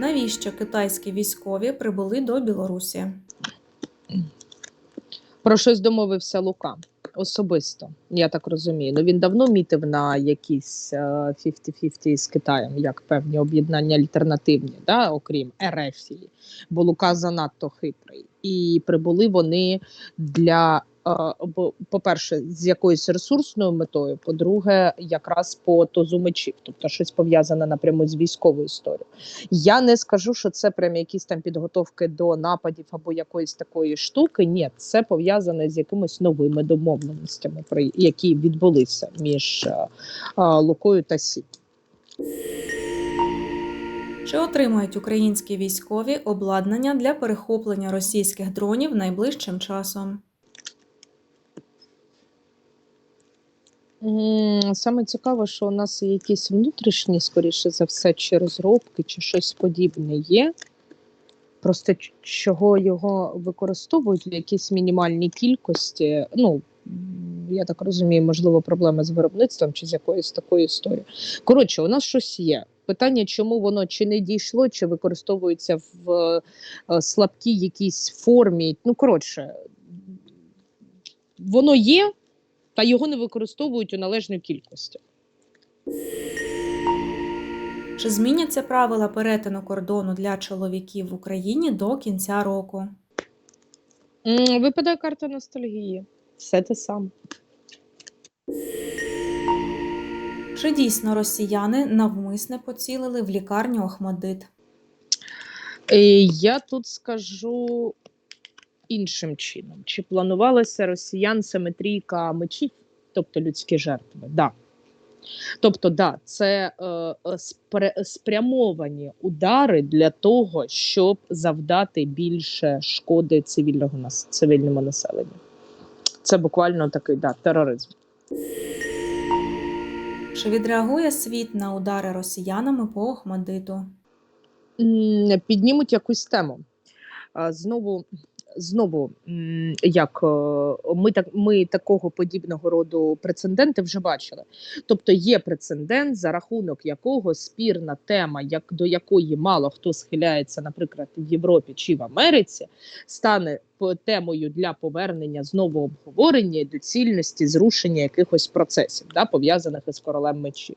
Навіщо китайські військові прибули до Білорусі? Про щось домовився Лука особисто, я так розумію. Ну він давно мітив на якісь е, 50-50 з Китаєм, як певні об'єднання альтернативні, да, окрім Ерефії, бо Лука занадто хитрий. І прибули вони для, е, по-перше, з якоюсь ресурсною метою, по-друге, якраз по тозу мечів, тобто щось пов'язане напряму з військовою історією. Я не скажу, що це прям якісь там підготовки до нападів або якоїсь такої штуки. Ні, це пов'язане з якимись новими домовленостями, при які відбулися між е, е, Лукою та Сі. Чи отримають українські військові обладнання для перехоплення російських дронів найближчим часом? Саме цікаве, що у нас якісь внутрішні, скоріше за все, чи розробки, чи щось подібне є. Просто чого його використовують в якійсь мінімальній кількості. Ну, я так розумію, можливо, проблеми з виробництвом чи з якоюсь такою історією. Коротше, у нас щось є. Питання, чому воно чи не дійшло, чи використовується в е, слабкій якійсь формі. Ну, коротше, воно є, та його не використовують у належній кількості. Чи зміняться правила перетину кордону для чоловіків в Україні до кінця року? Випадає карта ностальгії. Все те саме. Чи дійсно росіяни навмисне поцілили в лікарню Охмадит? Е, Я тут скажу іншим чином: чи планувалася росіян симетрійка мечів, тобто людські жертви? Да. Тобто, да, це е, е, спрямовані удари для того, щоб завдати більше шкоди цивільного нас, цивільному населенню. Це буквально такий да, тероризм. Чи відреагує світ на удари росіянами по Охмадиту? Піднімуть якусь тему. Знову, знову, як е, ми так ми такого подібного роду прецеденти вже бачили. Тобто є прецедент, за рахунок якого спірна тема, як до якої мало хто схиляється, наприклад, в Європі чи в Америці, стане темою для повернення знову обговорення і доцільності зрушення якихось процесів, да, пов'язаних із королем мечів.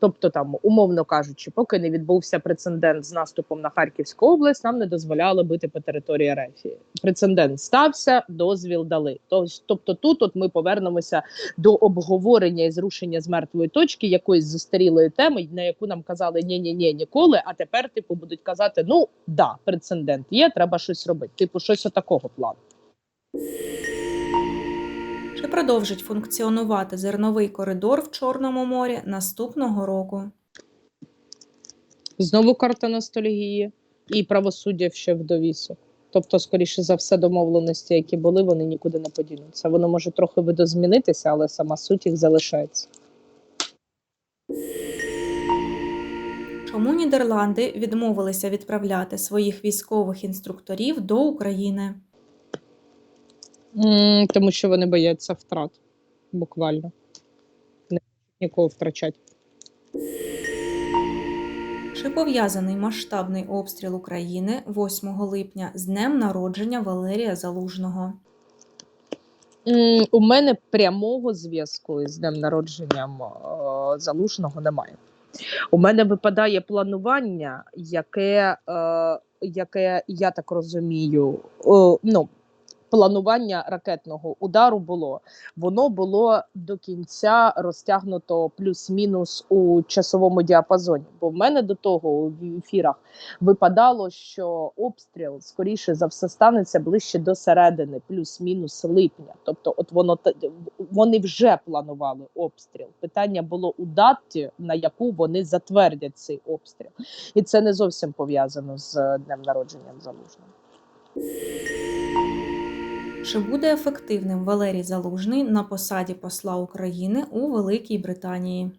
Тобто, там, умовно кажучи, поки не відбувся прецедент з наступом на Харківську область, нам не дозволяли бити по території Рефії. Прецедент стався, дозвіл дали. Тобто, тут от ми повернемося до обговорення і зрушення з мертвої точки якоїсь застарілої теми, на яку нам казали ні, ні, ні, ніколи. А тепер, типу, будуть казати: ну да, прецедент є, треба щось робити. Типу, щось отакого плану. Чи продовжить функціонувати зерновий коридор в Чорному морі наступного року? Знову карта ностальгії і правосуддя ще в довісу. Тобто, скоріше за все, домовленості, які були, вони нікуди не подінуться. Воно може трохи видозмінитися, але сама суть їх залишається. Чому Нідерланди відмовилися відправляти своїх військових інструкторів до України? М, Тому що вони бояться втрат, буквально. Не хочуть нікого втрачати. Чи пов'язаний масштабний обстріл України 8 липня з днем народження Валерія Залужного? М, У мене прямого зв'язку із днем народженням е, залужного немає. У мене випадає планування, яке, е, яке я так розумію, е, ну, планування ракетного удару було. Воно було до кінця розтягнуто плюс-мінус у часовому діапазоні. Бо в мене до того в ефірах випадало, що обстріл скоріше за все станеться ближче до середини, плюс-мінус липня. Тобто, от воно вони вже планували обстріл. Питання було у даті, на яку вони затвердять цей обстріл, і це не зовсім пов'язано з днем народженням залужного. Чи буде ефективним Валерій Залужний на посаді посла України у Великій Британії?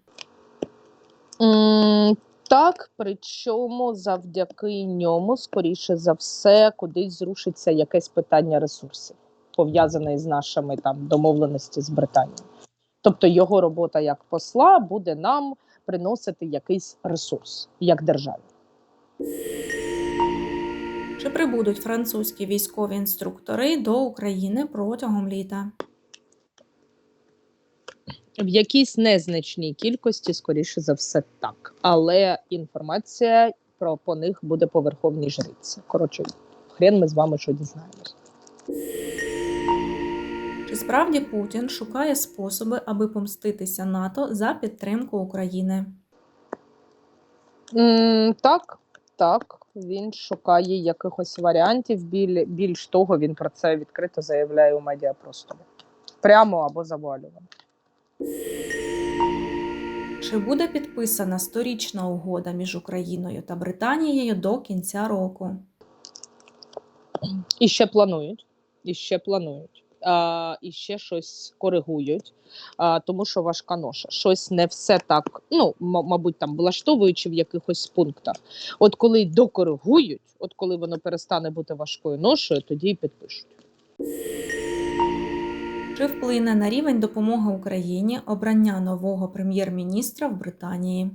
Так, причому завдяки ньому, скоріше за все, кудись зрушиться якесь питання ресурсів, пов'язане з нашими там домовленості з Британією. Тобто його робота як посла буде нам приносити якийсь ресурс як державі. Чи прибудуть французькі військові інструктори до України протягом літа? В якійсь незначній кількості, скоріше за все, так. Але інформація про по них буде по верховній жриці. Коротше, хрен ми з вами що дізнаємось. Чи справді Путін шукає способи, аби помститися НАТО за підтримку України? М, так, так. Він шукає якихось варіантів. Біль, більш того, він про це відкрито заявляє у медіапросторі. Прямо або завуальовано. Чи буде підписана сторічна угода між Україною та Британією до кінця року? І ще планують, і ще планують. А, і ще щось коригують, а, тому що важка ноша. Щось не все так, ну, м- мабуть, там влаштовуючи в якихось пунктах. От коли докоригують, от коли воно перестане бути важкою ношею, тоді і підпишуть. Чи вплине на рівень допомоги Україні обрання нового прем'єр-міністра в Британії?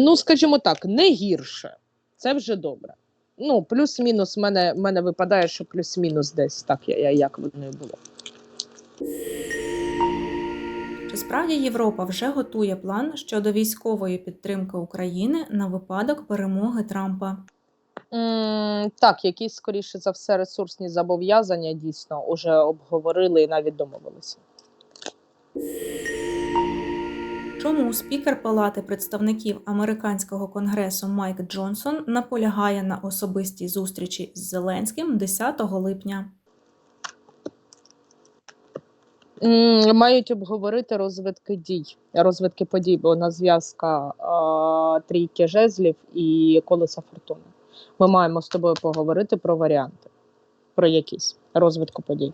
Ну, скажімо так, не гірше. Це вже добре. Ну, плюс-мінус, мене, мене випадає, що плюс-мінус десь так, я, я, як воно було. Чи справді Європа вже готує план щодо військової підтримки України на випадок перемоги Трампа? М, Так, якісь, скоріше за все, ресурсні зобов'язання дійсно вже обговорили і навіть домовилися. Чому спікер Палати представників американського конгресу Майк Джонсон наполягає на особистій зустрічі з Зеленським 10 липня? Мають обговорити розвитки дій, розвитки подій, бо на зв'язка трійки жезлів і колеса фортуни. Ми маємо з тобою поговорити про варіанти, про якісь розвитку подій.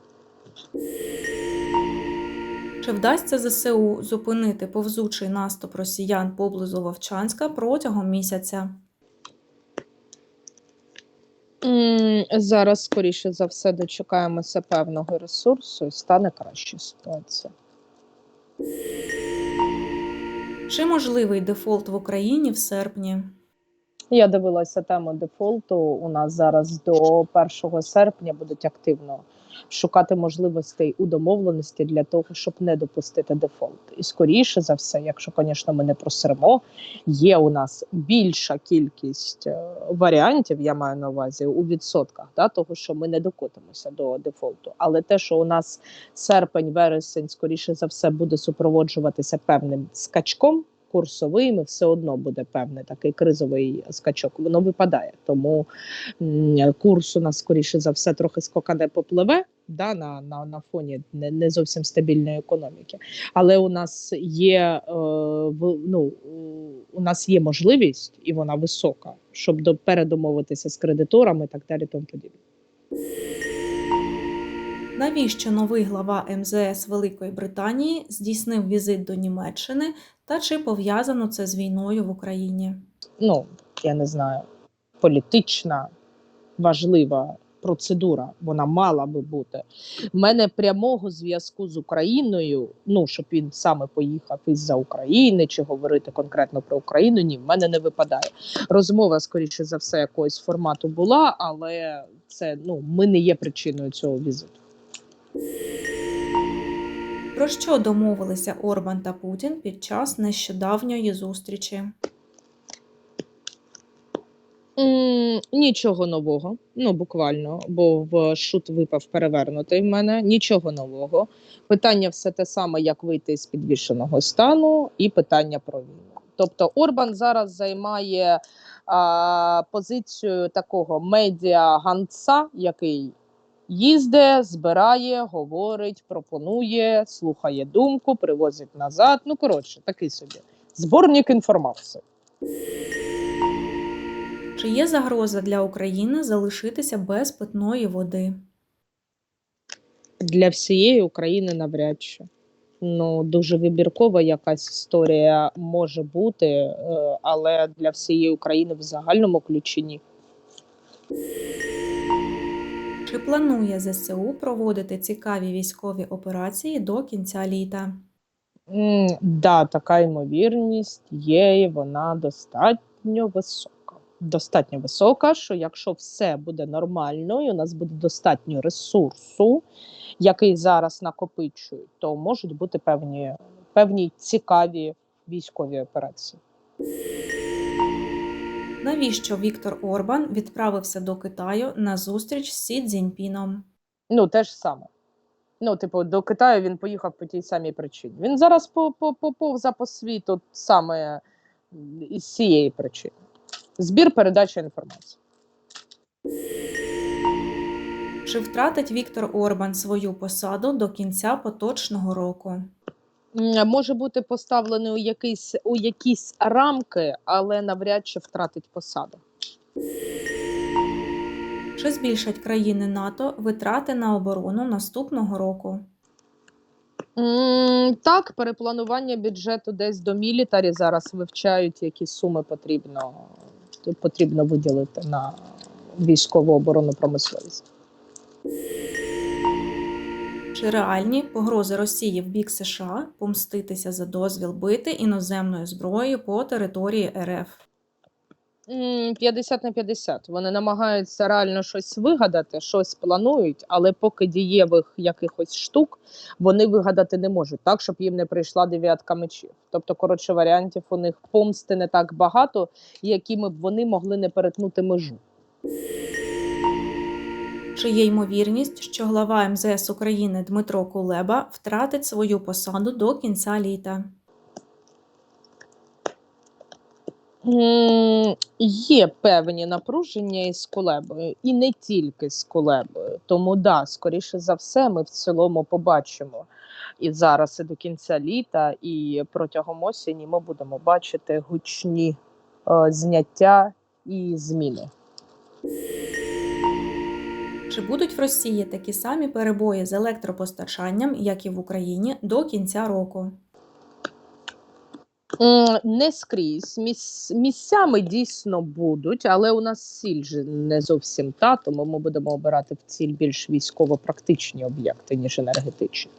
Чи вдасться ЗСУ зупинити повзучий наступ росіян поблизу Вовчанська протягом місяця? Зараз, скоріше за все, дочекаємося певного ресурсу і стане краща ситуація. Чи можливий дефолт в Україні в серпні? Я дивилася тему дефолту. У нас зараз до 1 серпня будуть активно шукати можливостей у домовленості для того, щоб не допустити дефолт. І скоріше за все, якщо, звісно, ми не просремо, є у нас більша кількість е, варіантів, я маю на увазі у відсотках, да, того, що ми не докотимося до дефолту. Але те, що у нас серпень, вересень, скоріше за все, буде супроводжуватися певним скачком курсовим, і все одно буде певний такий кризовий скачок. Воно випадає. Тому курс у нас, скоріше за все, трохи скокане попливе да, на, на, на фоні не, не зовсім стабільної економіки. Але у нас є е, в, ну, у- нас є можливість, і вона висока, щоб до, передомовитися з кредиторами і так далі. Тому подібне. Навіщо новий глава МЗС Великої Британії здійснив візит до Німеччини та чи пов'язано це з війною в Україні? ну, я не знаю, політична важлива процедура, вона мала би бути. У мене прямого зв'язку з Україною, ну щоб він саме поїхав із-за України чи говорити конкретно про Україну, ні, в мене не випадає. Розмова, скоріше за все, якогось формату була, але це ну ми не є причиною цього візиту. Про що домовилися Орбан та Путін під час нещодавньої зустрічі? Нічого нового, ну буквально, бо в шут випав перевернутий в мене. Нічого нового. Питання все те саме, як вийти з підвішеного стану, і питання про війну. Тобто Орбан зараз займає а, позицію такого медіа-ганца, який їздить, збирає, говорить, пропонує, слухає думку, привозить назад. Ну коротше, такий собі зборник інформації. Чи є загроза для України залишитися без питної води? для всієї України навряд чи. Ну, дуже вибіркова якась історія може бути, е, але для всієї України в загальному ключі ні. Чи планує ЗСУ проводити цікаві військові операції до кінця літа? М, Да, така ймовірність є, і вона достатньо висока. достатньо висока, що якщо все буде нормально, і у нас буде достатньо ресурсу, який зараз накопичують, то можуть бути певні, певні цікаві військові операції. Навіщо Віктор Орбан відправився до Китаю на зустріч з Сі Цзіньпіном? Ну, те ж саме. Ну, типу, до Китаю він поїхав по тій самій причині. Він зараз по, по, поповза по світу саме із цієї причини. Збір передача інформації. Чи втратить Віктор Орбан свою посаду до кінця поточного року? М, Може бути поставлений у якісь, у якісь рамки, але навряд чи втратить посаду. Чи збільшать країни НАТО витрати на оборону наступного року? Так, перепланування бюджету десь до мілітарі зараз вивчають, які суми потрібно, потрібно виділити на військову оборонну промисловість. Чи реальні погрози Росії в бік США помститися за дозвіл бити іноземною зброєю по території РФ? М, 50 на 50. Вони намагаються реально щось вигадати, щось планують, але поки дієвих якихось штук вони вигадати не можуть, так щоб їм не прийшла дев'ятка мечів. Тобто, коротше, варіантів у них помсти не так багато, якими б вони могли не перетнути межу. Чи є ймовірність, що глава МЗС України Дмитро Кулеба втратить свою посаду до кінця літа? Є певні напруження із колебою, і не тільки з колебою. Тому да, скоріше за все, ми в цілому побачимо і зараз, і до кінця літа, і протягом осені ми будемо бачити гучні е, зняття і зміни. Чи будуть в Росії такі самі перебої з електропостачанням, як і в Україні, до кінця року? Не скрізь міс- місцями дійсно будуть, але у нас ціль же не зовсім та, тому ми будемо обирати в ціль більш військово-практичні об'єкти, ніж енергетичні.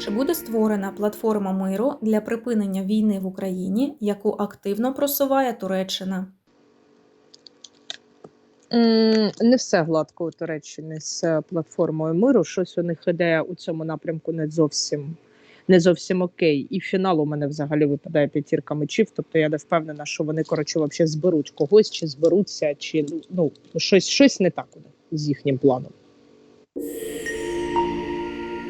Чи буде створена платформа миру для припинення війни в Україні, яку активно просуває Туреччина? Не все гладко у Туреччині з е, платформою миру. Щось у них іде у цьому напрямку не зовсім не зовсім окей. І фінал у мене взагалі випадає п'ятірка мечів. Тобто я не впевнена, що вони коротше вообще зберуть когось, чи зберуться, чи ну щось, щось не так у з їхнім планом.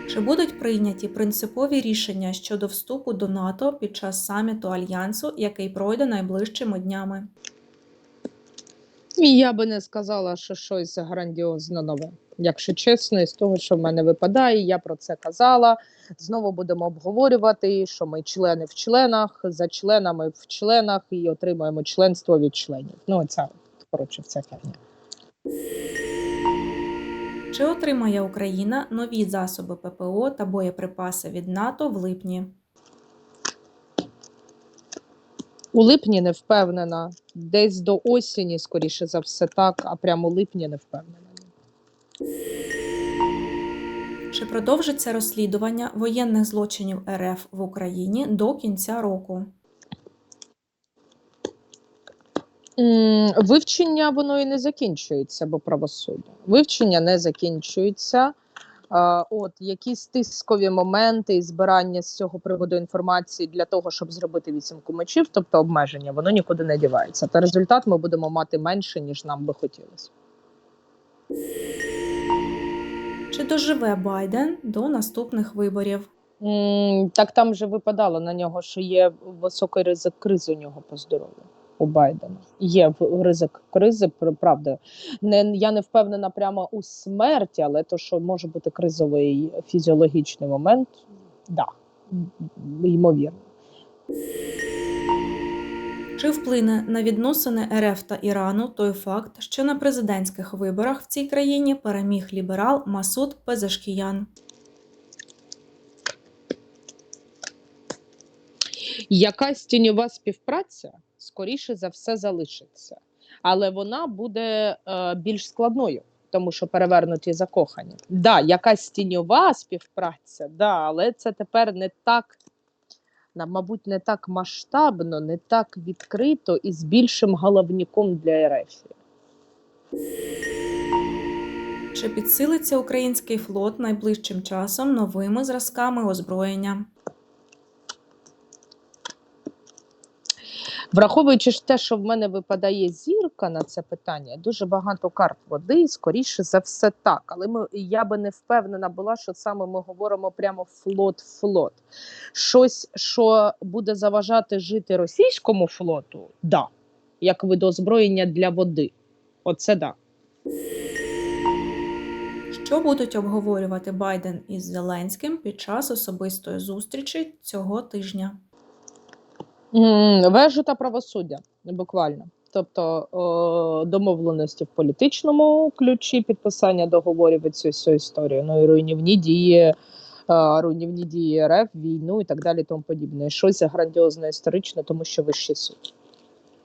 Чи будуть прийняті принципові рішення щодо вступу до НАТО під час саміту альянсу, який пройде найближчими днями? Я би не сказала, що щось грандіозно нове. Якщо чесно, із того, що в мене випадає, я про це казала. Знову будемо обговорювати, що ми члени в членах, за членами в членах і отримуємо членство від членів. Ну, ця коротше, вся фігня. Чи отримає Україна нові засоби ППО та боєприпаси від НАТО в липні? У липні не впевнена. Десь до осені, скоріше за все, так, а прямо у липні не впевнена. Чи продовжиться розслідування воєнних злочинів РФ в Україні до кінця року? Вивчення воно і не закінчується, бо правосуддя. Вивчення не закінчується. От якісь тискові моменти і збирання з цього приводу інформації для того, щоб зробити вісімку мечів, тобто обмеження, воно нікуди не дівається. Та результат ми будемо мати менше, ніж нам би хотілося. Чи доживе Байден до наступних виборів? Так там вже випадало на нього, що є високий ризик кризи у нього по здоров'ю у Байдена. Є ризик кризи, пр- правда. Не, я не впевнена прямо у смерті, але то, що може бути кризовий фізіологічний момент, да, ймовірно. Чи вплине на відносини РФ та Ірану той факт, що на президентських виборах в цій країні переміг ліберал Масуд Пезешкіян? Якась тіньова співпраця, скоріше за все, залишиться, але вона буде е, більш складною, тому що перевернуті закохані. Да, якась тіньова співпраця, да, але це тепер не так мабуть, не так масштабно, не так відкрито і з більшим головняком для РФ. Чи підсилиться український флот найближчим часом новими зразками озброєння? Враховуючи те, що в мене випадає зірка на це питання, дуже багато карт води, скоріше за все так. Але ми, я би не впевнена була, що саме ми говоримо прямо флот-флот. Щось, що буде заважати жити російському флоту, да. Як вид озброєння для води. Оце да. Що будуть обговорювати Байден із Зеленським під час особистої зустрічі цього тижня? Вежу та правосуддя, буквально. Тобто домовленості в політичному ключі, підписання договорів і цю всю історію. Ну і руйнівні дії, руйнівні дії РФ, війну і так далі, тому подібне. Щось грандіозне історичне, тому що вищий суд.